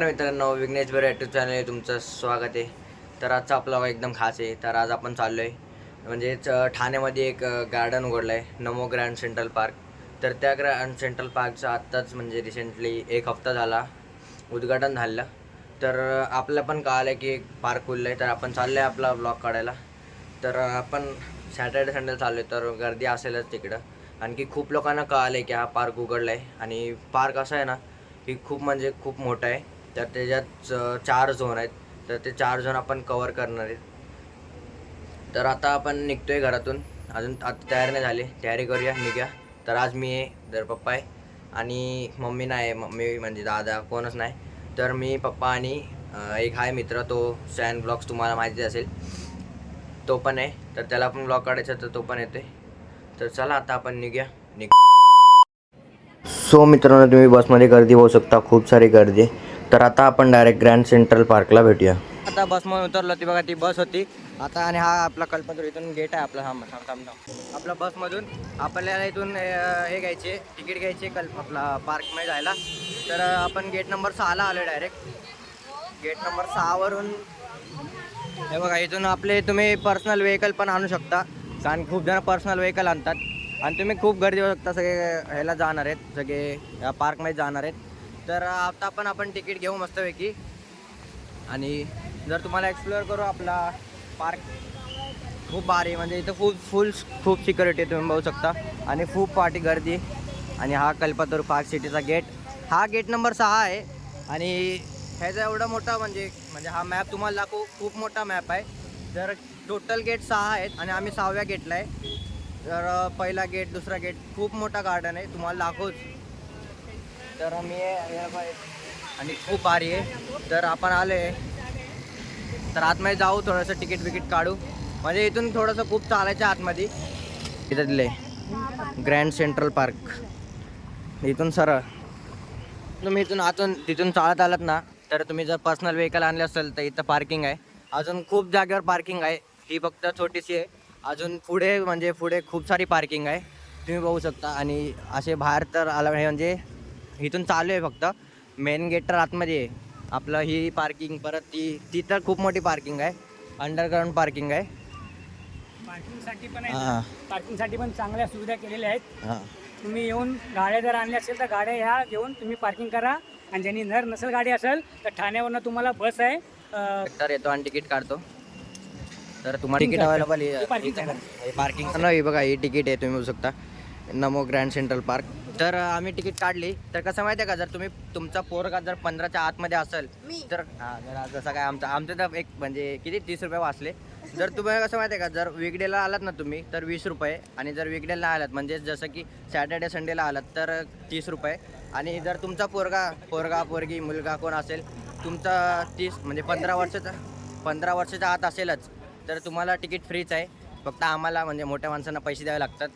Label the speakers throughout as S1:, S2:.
S1: नमस्कार मित्रांनो विघ्नेश बेरे यूट्यूब चॅनल तुमचं स्वागत आहे. तर आजचा आपला एकदम खास आहे. तर आज आपण चाललो आहे म्हणजेच ठाण्यामध्ये एक गार्डन उघडलं आहे नमो ग्रँड सेंट्रल पार्क. तर त्या ग्रँड सेंट्रल पार्कचं आत्ताच म्हणजे रिसेंटली एक हप्ता झाला उद्घाटन झालं. तर आपलं पण कळालं की एक पार्क खुललं आहे तर आपण चाललो आहे आपला ब्लॉग काढायला. तर आपण सॅटर्डे संडे चाललो आहे तर गर्दी असेलच तिकडं. आणखी खूप लोकांना कळालं आहे की हा पार्क उघडला आहे आणि पार्क असा आहे ना की खूप म्हणजे खूप मोठं आहे. तर त्याच्यात चार झोन आहेत. तर ते चार झोन आपण कवर करणार आहेत. तर आता आपण निघतोय घरातून. अजून आता तयार नाही झाली. तयारी करूया निघ्या. तर आज मी आहे तर पप्पा आहे. आणि मम्मी नाही आहे. मम्मी म्हणजे दादा कोणच नाही. तर मी पप्पा आणि एक आहे मित्र. तो सॅन ब्लॉग्स तुम्हाला माहिती असेल. तो पण आहे. तर त्याला पण ब्लॉग काढायचा तर तो पण येतोय. तर चला आता आपण निघूया. निघ सो मित्रांनो तुम्ही बसमध्ये गर्दी होऊ शकता. खूप सारी गर्दी आहे. तर आता आपण डायरेक्ट ग्रँड सेंट्रल पार्कला भेटूया. आता बसमध्ये उतरलो ती बघा ती बस होती. आता आणि हा आपला कल्पना इथून गेट आहे आपला. हा थांब थांब थांब. आपल्या बसमधून आपल्याला इथून हे घ्यायचे तिकीट घ्यायचे कल्प आपला पार्कमध्ये जायला. तर आपण गेट नंबर सहाला आलो डायरेक्ट गेट नंबर सहावरून हे बघा इथून आपले तुम्ही पर्सनल व्हेकल पण आणू शकता. कारण खूप जण पर्सनल व्हेकल आणतात. आणि तुम्ही खूप गर्दी होऊ शकता सगळे ह्याला जाणार आहेत सगळे या पार्कमध्ये जाणार आहेत. तर आता पण आपण तिकीट घेऊ मस्तपैकी. आणि जर तुम्हाला एक्सप्लोअर करू आपला पार्क खूप भारी म्हणजे इथं खूप फुल खूप सिक्युरिटी तुम्ही बघू शकता. आणि खूप पार्टी गर्दी. आणि हा कल्पतरू पार्क सिटीचा गेट हा गेट नंबर सहा आहे. आणि ह्याचा एवढा मोठा म्हणजे म्हणजे हा मॅप तुम्हाला दाखवू खूप मोठा मॅप आहे. तर टोटल गेट सहा आहेत आणि आम्ही सहाव्या गेटला आहे. तर पहिला गेट दुसरा गेट खूप मोठा गार्डन आहे. तुम्हाला दाखवूच. तर मी आणि खूप भारी आहे. तर आपण आलो आहे. तर आतमध्ये जाऊ थोडंसं तिकीट बिकीट काढू. म्हणजे इथून थोडंसं खूप चालायचं आतमध्ये. इथं दिले ग्रँड सेंट्रल पार्क इथून सरळ. तुम्ही इथून आतून तिथून चालत आलात ना तर तुम्ही जर पर्सनल व्हेकल आणले असेल तर इथं पार्किंग आहे. अजून खूप जागेवर पार्किंग आहे. ही फक्त छोटीशी आहे. अजून पुढे म्हणजे पुढे खूप सारी पार्किंग आहे. तुम्ही बघू शकता. आणि असे बाहेर तर आला म्हणजे इथून चालू आहे फक्त. मेन गेट तर आतमध्ये आहे. आपलं ही पार्किंग परत ती ती तर खूप मोठी पार्किंग आहे. अंडरग्राऊंड पार्किंग आहे.
S2: पार्किंगसाठी पण आहे. पार्किंगसाठी पण चांगल्या सुविधा केलेल्या आहेत.
S1: हां.
S2: तुम्ही येऊन गाड्या जर आणल्या असेल तर गाड्या ह्या घेऊन तुम्ही पार्किंग करा. आणि ज्यांनी नर नसेल गाडी असेल तर ठाण्यावरनं तुम्हाला बस आहे.
S1: तर येतो आणि तिकीट काढतो. तर तुम्हाला तिकीट अवेलेबल
S2: आहे.
S1: पार्किंग नाही बघा ही तिकीट आहे तुम्ही बघू शकता. Namo grand central park. तर आम्ही तिकीट काढली. तर कसं माहिती आहे का जर तुम्ही तुमचा पोरगा जर पंधराच्या आतमध्ये असेल तर हां जरा जसं काय आमचं आमचं तर एक म्हणजे किती तीस रुपये वाचले. जर तुम्हाला कसं माहिती आहे का जर वीकडेला आलात ना तुम्ही तर वीस रुपये. आणि जर वीकडेला आलात म्हणजे जसं की सॅटर्डे संडेला आलात तर तीस रुपये. आणि जर तुमचा पोरगा पोरगा पोरगी मुलगा कोण असेल तुमचा तीस म्हणजे पंधरा वर्षाचा पंधरा वर्षाच्या आत असेलच तर तुम्हाला तिकीट फ्रीच आहे. फक्त आम्हाला म्हणजे मोठ्या माणसांना पैसे द्यावे लागतात.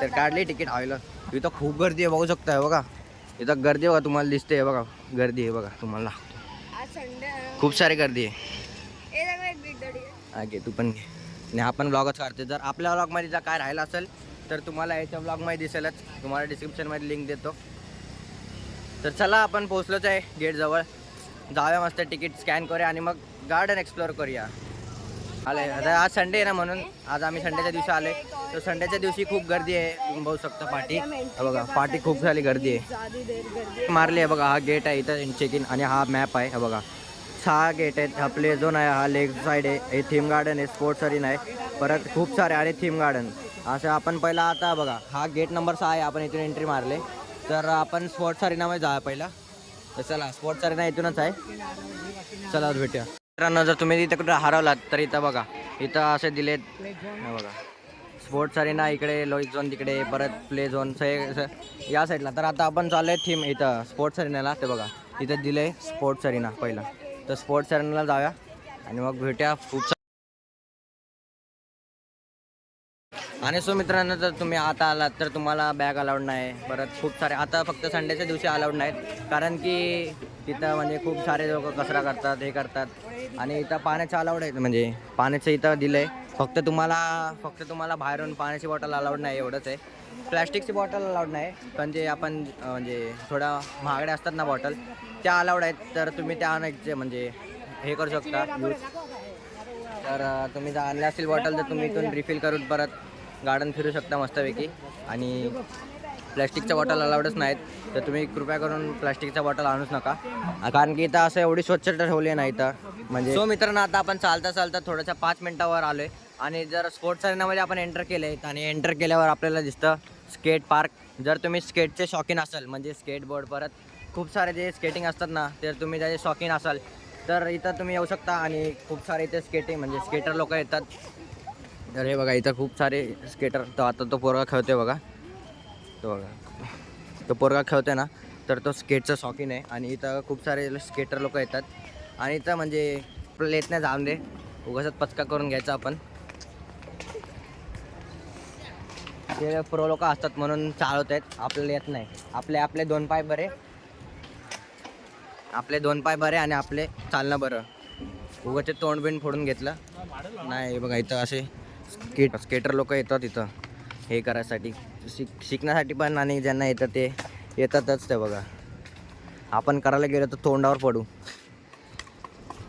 S1: तर काढली तिकीट आयला इथं खूप गर्दी आहे बघू शकता हे बघा. इथं गर्दी बघा तुम्हाला दिसते हे बघा. गर्दी आहे बघा तुम्हाला खूप सारी गर्दी आहे. हा घे तू पण घे. आणि आपण ब्लॉगच काढते. जर आपल्या ब्लॉगमध्ये जर काय राहिलं असेल तर तुम्हाला याच्या ब्लॉगमध्ये दिसेलच. तुम्हाला डिस्क्रिप्शनमध्ये लिंक देतो. तर चला आपण पोहोचलोच आहे गेटजवळ. जाऊया मस्त तिकीट स्कॅन करूया आणि मग गार्डन एक्सप्लोअर करूया. आले. आता आज संडे आहे ना म्हणून. आज आम्ही संडेच्या दिवशी आले. तर संडेच्या दिवशी खूप गर्दी आहे. तुम्ही बघू शकता पाठी बघा पाठी खूप सारी गर्दी आहे. मारली आहे बघा हा गेट आहे इथं चेक इन आणि हा मॅप आहे. हा बघा. सहा गेट आहेत. हा प्ले झोन आहे हा लेक साईड आहे. हे थीम गार्डन आहे स्पोर्ट्स अरिन आहे. परत खूप सारे आणि थीम गार्डन असं आपण पहिला आता बघा हा गेट नंबर सहा आहे. आपण इथून एंट्री मारले. तर आपण स्पोर्ट्स अरिनामध्ये जा पहिला. तर चला स्पोर्ट्स अरिना इथूनच आहे. चला भेटूया. मित्रांनो जर तुम्ही इथं कुठं हरवलात तर इथं बघा. इथं असे दिलेत. बघा. स्पोर्ट्स अरेना इकडे लोईक झोन तिकडे परत प्ले झोन या साईडला तर आता आपण चालू आहे थीम इथं स्पोर्ट्स अरेनाला ते बघा. इथं दिले स्पोर्ट्स अरेना पहिला. तर स्पोर्ट्स अरेनाला जाऊया. आणि मग भेटूया खूप आणि सो मित्रांनो जर तुम्ही आता आलात तर तुम्हाला बॅग अलाउड नाही. परत खूप सारे आता फक्त संडेच्या दिवशी अलाउड नाहीत. कारण की तिथं म्हणजे खूप सारे लोक कचरा करतात हे करतात. आणि इथं पाण्याचं अलाउड आहे म्हणजे पाण्याचं इथं दिलं आहे फक्त तुम्हाला फक्त तुम्हाला बाहेरून पाण्याची बॉटल अलाउड नाही एवढंच आहे. प्लॅस्टिकची बॉटल अलाउड नाही पण जे आपण म्हणजे थोडा महागड्या असतात ना बॉटल त्या अलाउड आहेत. तर तुम्ही त्या आणायचे म्हणजे हे करू शकता यूज तर तुम्ही जर आणल्या असतील बॉटल तर तुम्ही इथून रिफिल करून परत गार्डन फिरू शकता मस्तपैकी. आणि प्लॅस्टिकच्या बॉटल अलाउडच नाहीत. तर तुम्ही कृपया करून प्लॅस्टिकच्या बॉटल आणूच नका. कारण की इथं असं एवढी स्वच्छता ठेवली नाही इथं. म्हणजे सो मित्रांनो आता आपण चालता चालता थोड्याशा पाच मिनटावर आलो आहे आणि जर स्पोर्ट्स अरेनामध्ये आपण एंटर केले आणि एंटर केल्यावर आपल्याला दिसतं स्केट पार्क जर तुम्ही स्केटचे शौकीन असाल म्हणजे स्केटबोर्ड परत खूप सारे जे स्केटिंग असतात ना तर तुम्ही त्याचे शौकीन असाल तर इथं तुम्ही येऊ शकता. आणि खूप सारे इथे स्केटिंग म्हणजे स्केटर लोक येतात. तर हे बघा इथं खूप सारे स्केटर तर आता तो पोरगा खेळतोय बघा. तो बघा. तो पोरगा खेळतोय ना तर तो स्केटचा शौकीन आहे. आणि इथं खूप सारे स्केटर लोक येतात. आणि इथं म्हणजे आपल्याला येत नाही जाऊन दे. उगाच पचका करून घ्यायचा आपण. ते प्रो लोक असतात म्हणून चालवत आहेत. आपल्याला येत नाही. आपले आपले दोन पाय बरे. आपले दोन पाय बरे आणि आपले चालणं बरं. उगाचे तोंड बिंड फोडून घेतलं. नाही बघा इथं असे स्केट स्केटर लोक येतात इथं. हे करायसाठी. शिक शिकण्यासाठी पण आणि ज्यांना येतं ते येतातच ते बघा. आपण करायला गेलो तर तोंडावर पडू.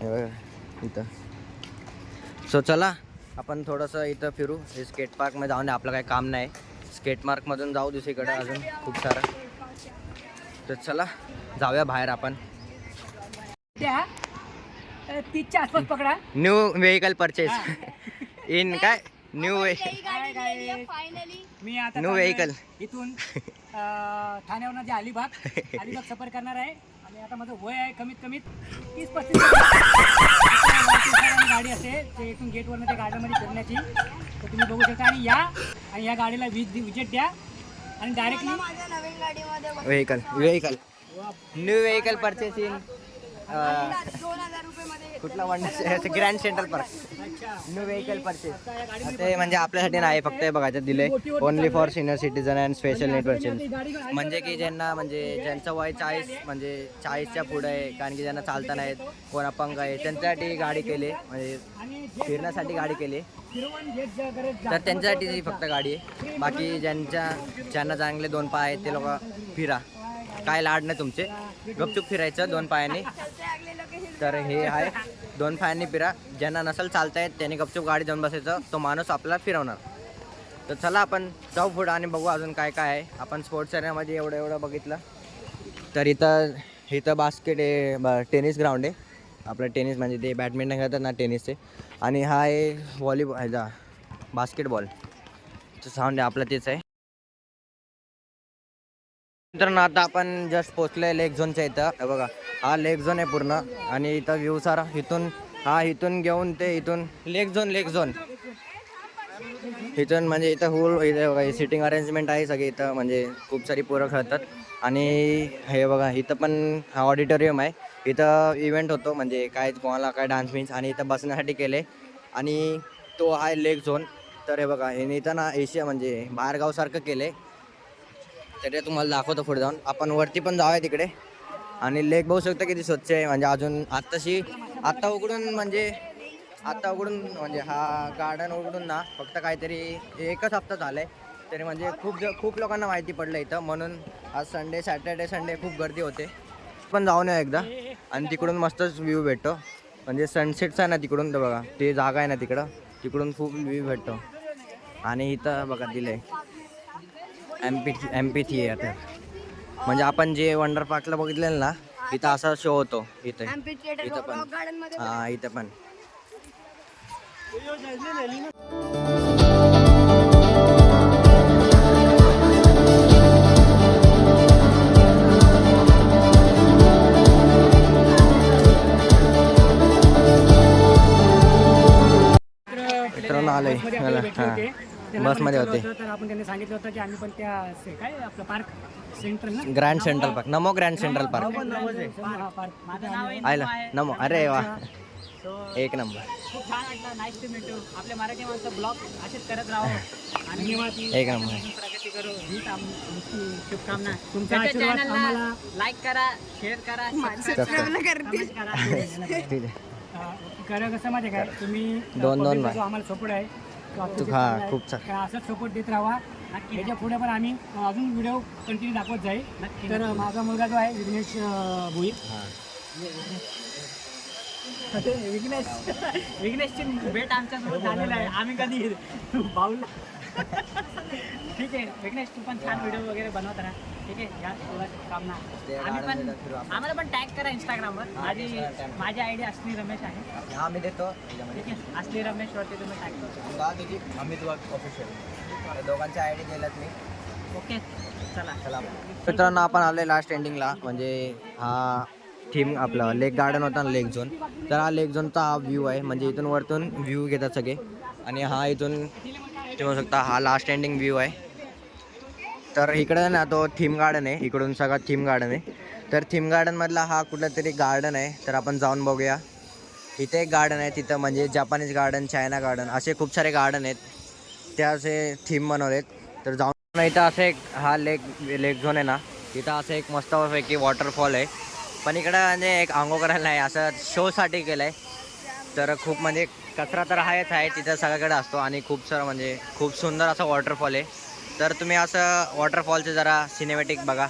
S1: हे बघा इथं. सो चला आपण थोडंसं इथं फिरू. हे स्केट पार्कमध्ये जाऊन आपलं काही काम नाही. स्केट मार्कमधून जाऊ दुसरीकडे अजून खूप सारं. तर चला जाऊया बाहेर आपण.
S2: तीसच्या आसपास पकडा.
S1: न्यू व्हेकल परचेस इन काय? न्यू
S3: फायनली
S2: मी आता चाललोय
S1: vehicle.
S2: इथून ठाण्यावरून जे अलिबाग. अलिबाग सफर करणार आहे. आणि आता माझं वय आहे कमीत कमीत तीस पस्तीस गाडी असते ते इथून गेटवरनं त्या गार्डनमध्ये फिरण्याची. तर तुम्ही बघू शकता आणि या. आणि या गाडीला वीज विजेट द्या. आणि डायरेक्टली
S3: माझ्या नवीन गाडीमध्ये बस-
S1: vehicle vehicle new vehicle purchase कुठला one grand central park new vehicle purchase ते म्हणजे आपल्यासाठी नाही फक्त हे बघायचं दिले only for senior citizen and special net
S2: ती
S1: पर्चेस
S2: गाडी
S1: म्हणजे की ज्यांना म्हणजे ज्यांचं वय चाळीस म्हणजे चाळीसच्या पुढे आहे. कारण की ज्यांना चालता नाहीत कोण अपंग आहे त्यांच्यासाठी गाडी केली म्हणजे फिरण्यासाठी गाडी केली तर त्यांच्यासाठी फक्त गाडी आहे. बाकी ज्यांच्या ज्यांना चांगले दोन पाय आहेत ते लोक फिरा. काय लाड नाही तुमचे. गपचूप फिरायचं दोन पायांनी. तर हे आहे दोन पायांनी फिरा. ज्यांना नसेल चालता येत त्यांनी गपचूप गाडी जाऊन बसायचं. तो माणूस आपल्याला फिरवणार. तर चला आपण जाऊ पुढं आणि बघू अजून काय काय आहे. आपण स्पोर्ट्स एरियामध्ये एवढं एवढं बघितलं. तर इथं इथं बास्केट आहे ब टेनिस ग्राउंड आहे. आपलं टेनिस म्हणजे ते बॅडमिंटन खेळतात ना टेनिसचे आणि हा आहे व्हॉलीबॉल ह्याचा बास्केटबॉल तर साऊंड आहे आपलं तेच आहे. मित्रांनो आता आपण जस्ट पोचलोय लेक झोनच्या इथं. बघा हा लेक झोन आहे पूर्ण. आणि इथं व्ह्यू सारा. इथून हा इथून घेऊन ते इथून लेक झोन लेक झोन इथून म्हणजे इथं होल इथे बघा सिटिंग अरेंजमेंट आहे सगळी इथं. म्हणजे खूप सारी पोरं खेळतात. आणि हे बघा इथं पण हा ऑडिटोरियम आहे. इथं इव्हेंट होतो म्हणजे काय कोणाला काय डान्स बिन्स आणि इथं बसण्यासाठी केले आणि तो आहे लेक झोन तर हे बघा हे इथं ना एशिया म्हणजे बाहेरगावसारखं केलं आहे तरी तुम्हाला दाखवतो पुढे जाऊन. आपण वरती पण जाऊया तिकडे. आणि लेक बघू शकता किती स्वच्छ आहे. म्हणजे अजून आत्ताशी आत्ता उघडून म्हणजे आत्ता उघडून म्हणजे हा गार्डन उघडून ना फक्त काहीतरी एकच हप्ता झालाय. तरी म्हणजे खूप ज- खूप लोकांना माहिती पडलं इथं. म्हणून आज संडे सॅटर्डे संडे खूप गर्दी होते. पण जाऊन या एकदा. आणि तिकडून मस्तच व्ह्यू भेटतो. म्हणजे सनसेटचा आहे ना तिकडून तर बघा. ते जागा आहे ना तिकडं. तिकडून खूप व्ह्यू भेटतो. आणि इथं बघा दिलं आहे पी एम पी थिएटर म्हणजे आपण जे वंडर पार्कला बघितलेलं ना इथं असा शो होतो इथे. इथं पण.
S3: गार्डनमध्ये
S1: हा इथं पण. मित्रांनो आलोय. हा. बसमध्ये होते.
S2: तर आपण त्यांनी सांगितलं होतं की आम्ही पण त्या से- काय आपलं पार्क सेंट्रल ना?
S1: Grand central park. Namo grand central park.
S2: हा, पार्क. माझं नाव आहे
S1: आयला. नमो अरे वा. एक नंबर.
S2: खूप छान वाटलं. नाईस टू मीट यू आपल्या मराठी माणसं ब्लॉग असेच करत राहो. आणि
S1: एक नंबर.
S2: प्रगती करू. हीच आम- आमची शुभकामना. तुमचा आशीर्वाद आम्हाला
S4: लाईक करा शेअर करा
S3: सबस्क्राईब करते.
S2: comment करा.
S1: ठीक आहे.
S2: कसं माहिती आहे काय तुम्ही
S1: दोन- दोन
S2: आम्हाला सपोर्ट आहे
S1: हा. खूप छान.
S2: असंच सपोर्ट देत राहा
S4: नक्की.
S2: याच्यापुढे पण आम्ही अजून व्हिडिओ कंटिन्यू दाखवत जाईल.
S4: नक्की,
S2: तर माझा मुलगा जो आहे विघ्नेश अं, भोईर
S4: विघ्नेश. विघ्नेशची भेट आमच्यासोबत झालेला आहे. आम्ही कधी भाऊला ठीक आहे विघ्नेश तू पण छान व्हिडिओ वगैरे बनवत राहा. ठीक आहे या तुला कामना आम्ही पण. आम्हाला पण टॅग करा इंस्टाग्रामवर माझी. माझी आयडी असली रमेश आहे.
S1: हा मी देतो. याच्यामध्ये
S4: ठीक आहे असली रमेशवरती तुम्ही टॅग करा.
S1: तुला तुझी अमित वाघ ऑफिशियल दोघांच्या आय डी दिल्यात मी.
S4: ओके चला.
S1: चला. मित्रांनो आपण आलोय लास्ट एंडिंगला म्हणजे हा थीम आपला लेक गार्डन होता ना लेक झोन तर हा लेक झोनचा हा व्ह्यू आहे. म्हणजे इथून वरतून व्ह्यू घेतात सगळे. आणि हा इथून तुम्ही म्हणू शकता हा लास्ट एंडिंग व्ह्यू आहे. तर इकडे ना तो थीम गार्डन आहे इकडून सगळा थीम गार्डन आहे. तर थीम गार्डनमधला हा कुठला तरी गार्डन आहे तर आपण जाऊन बघूया. इथे एक गार्डन आहे तिथं म्हणजे जपानीज गार्डन चायना गार्डन असे खूप सारे गार्डन आहेत. ते असे थीम बनवलेत. तर जाऊन इथं असं एक हा लेक लेक झोन आहे ना तिथं असं एक मस्तपैकी वॉटरफॉल आहे. पण इकडं म्हणजे एक आंघो करायला नाही असं शोसाठी केलं आहे तर खूप म्हणजे कचरा तर आहेच आहे तिथं सगळ्याकडे असतो आणि खूप सर म्हणजे खूप सुंदर असं वॉटरफॉल आहे. तर तुम्ही असं वॉटरफॉलचं जरा सिनेमॅटिक बघा.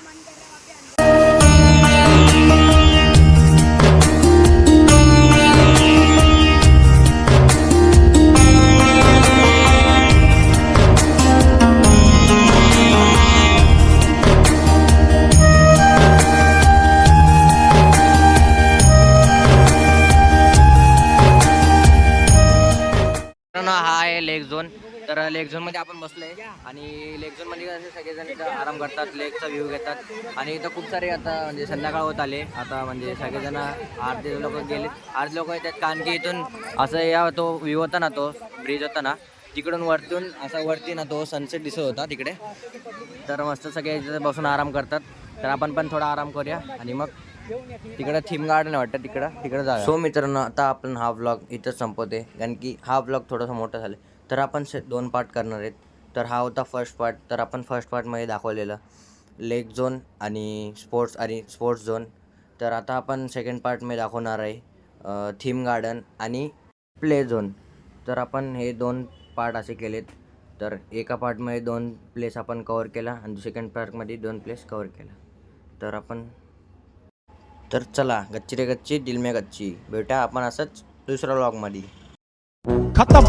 S1: हा लेक झोन. तर लेक झोनमध्ये आपण आहे आणि लेक झोनमध्ये असे सगळेजण इथं आराम करतात लेकचा व्ह्यू घेतात. आणि इथं खूप सारे आता म्हणजे संध्याकाळ होत आले. आता म्हणजे सगळेजण अर्धे लोक गेले. अर्धे लोक येतात कारण की इथून असं या तो व्ह्यू होता ना तो ब्रिज होता ना तिकडून वरतून असा वरती ना तो सनसेट दिसत होता तिकडे. तर मस्त सगळे इथं बसून आराम करतात. तर आपण पण थोडा आराम करूया. आणि मग तिकडं थीम गार्डन वाटतं तिकडं. तिकडं जा सो मित्रांनो आता आपण हा ब्लॉग इथंच संपवते कारण की हा ब्लॉग थोडासा मोठा झाला तर आपण से दोन पार्ट करणार आहेत. तर हा होता फर्स्ट पार्ट तर आपण फर्स्ट पार्टमध्ये दाखवलेलं. लेक झोन आणि स्पोर्ट्स आणि स्पोर्ट्स झोन तर आता आपण सेकंड पार्टमध्ये दाखवणार आहे. थीम गार्डन आणि प्ले झोन तर आपण हे दोन पार्ट असे केलेत. तर एका पार्टमध्ये दोन प्लेस आपण कवर केला आणि सेकंड पार्टमध्ये दोन प्लेस कवर केला. तर आपण तर चला गच्ची रे गच्ची दिल में गच्ची. भेटा आपण असंच दुसऱ्या ब्लॉगमध्ये
S5: खतम!